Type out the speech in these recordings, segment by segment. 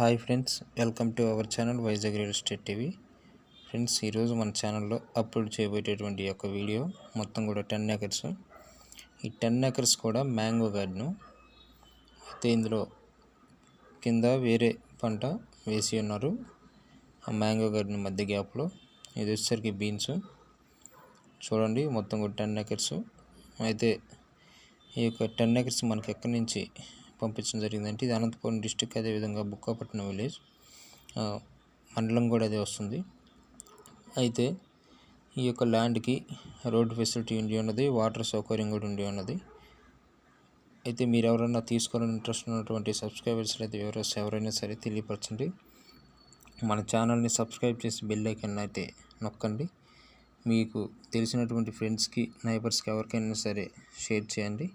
Hi friends welcome to our channel Vizag real estate TV. Friends ఈరోజు మన ఛానల్లో upload చేయబోయేటటువంటి యొక్క వీడియో మొత్తం కూడా టెన్ ఏకర్స్ ఈ టెన్ ఏకర్స్ కూడా మ్యాంగో గార్డెను. అయితే ఇందులో కింద వేరే పంట వేసి ఉన్నారు. ఆ మ్యాంగో గార్డెన్ మధ్య గ్యాప్లో ఇది వచ్చేసరికి బీన్స్. చూడండి మొత్తం కూడా టెన్ ఏకర్స్ అయితే ఈ యొక్క టెన్ ఏకర్స్ మనకి ఎక్కడి నుంచి పంపించడం జరిగిందంటే ఇది అనంతపురం డిస్టిక్ అదేవిధంగా బుక్కాపట్నం విలేజ్. ఆ, మండలం కూడా అదే వస్తుంది. అయితే ఈ యొక్క ల్యాండ్కి రోడ్డు ఫెసిలిటీ ఉండి ఉన్నది వాటర్ సౌకర్యం కూడా ఉండి ఉన్నది. అయితే మీరు ఎవరైనా తీసుకోవాలని ఇంట్రెస్ట్ ఉన్నటువంటి సబ్స్క్రైబర్స్ అయితే ఎవరైనా ఎవరైనా సరే తెలియపరచండి. మన ఛానల్ని సబ్స్క్రైబ్ చేసి బెల్ ఐకన్ అయితే నొక్కండి. మీకు తెలిసినటువంటి ఫ్రెండ్స్కి నైబర్స్కి ఎవరికైనా సరే షేర్ చేయండి.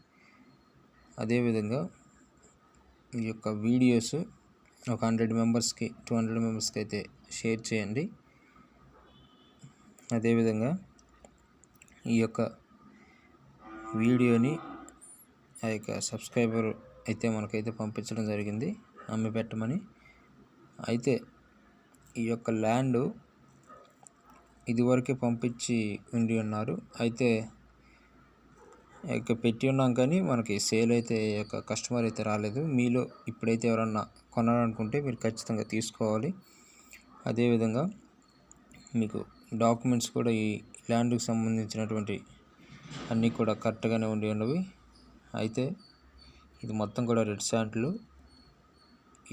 అదేవిధంగా ఈ యొక్క వీడియోస్ ఒక హండ్రెడ్ మెంబర్స్కి టూ హండ్రెడ్ మెంబర్స్కి అయితే షేర్ చేయండి. అదేవిధంగా ఈ యొక్క వీడియోని ఆ యొక్క సబ్స్క్రైబర్ అయితే మనకైతే పంపించడం జరిగింది అమ్మి పెట్టమని. అయితే ఈ యొక్క ల్యాండ్ ఇదివరకే పంపించి ఉండి ఉన్నారు. అయితే ఇక పెట్టి ఉన్నాం కానీ మనకి సేల్ అయితే యొక్క కస్టమర్ అయితే రాలేదు. మీలో ఇప్పుడైతే ఎవరన్నా కొనాలనుకుంటే మీరు ఖచ్చితంగా తీసుకోవాలి. అదేవిధంగా మీకు డాక్యుమెంట్స్ కూడా ఈ ల్యాండ్కి సంబంధించినటువంటి అన్నీ కూడా కరెక్ట్గానే ఉండి ఉన్నవి. అయితే ఇది మొత్తం కూడా రెడ్ శాంట్లు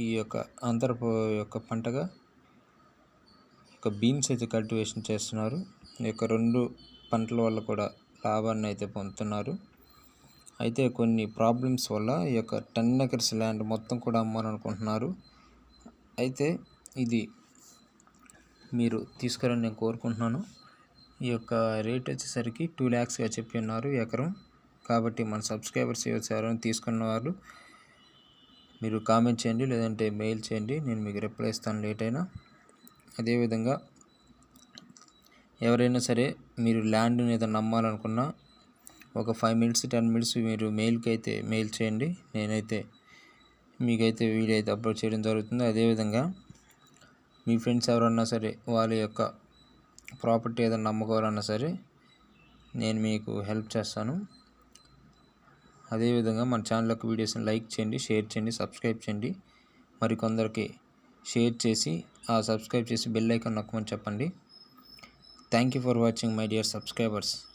ఈ యొక్క అంతరపు యొక్క పంటగా ఒక బీన్స్ అయితే కల్టివేషన్ చేస్తున్నారు. ఈ యొక్క రెండు పంటల వల్ల కూడా లాభాన్ని అయితే పొందుతున్నారు. అయితే కొన్ని ప్రాబ్లమ్స్ వల్ల ఈ యొక్క టెన్ ఎకర్స్ ల్యాండ్ మొత్తం కూడా అమ్మాలనుకుంటున్నారు. అయితే ఇది మీరు తీసుకురని నేను కోరుకుంటున్నాను. ఈ యొక్క రేట్ వచ్చేసరికి టూ ల్యాక్స్గా చెప్పి ఉన్నారు ఎకరం. కాబట్టి మన సబ్స్క్రైబర్స్ ఎవరైనా తీసుకున్న వాళ్ళు మీరు కామెంట్ చేయండి లేదంటే మెయిల్ చేయండి. నేను మీకు రిప్లై ఇస్తాను లేట్ అయినా. అదేవిధంగా ఎవరైనా సరే మీరు ల్యాండ్ని ఏదైనా నమ్మాలనుకున్నా ఒక ఫైవ్ మినిట్స్ టెన్ మినిట్స్ మీరు మెయిల్కి అయితే మెయిల్ చేయండి. నేనైతే మీకైతే వీడియో అయితే అప్లోడ్ చేయడం జరుగుతుంది. అదేవిధంగా మీ ఫ్రెండ్స్ ఎవరన్నా సరే వాళ్ళ యొక్క ప్రాపర్టీ ఏదైనా నమ్ముకోవాలన్నా సరే నేను మీకు హెల్ప్ చేస్తాను. అదేవిధంగా మన ఛానల్ యొక్క వీడియోస్ని లైక్ చేయండి షేర్ చేయండి సబ్స్క్రైబ్ చేయండి. మరికొందరికి షేర్ చేసి ఆ సబ్స్క్రైబ్ చేసి బెల్ ఐకాన్ నొక్కమని చెప్పండి. Thank you for watching my dear subscribers.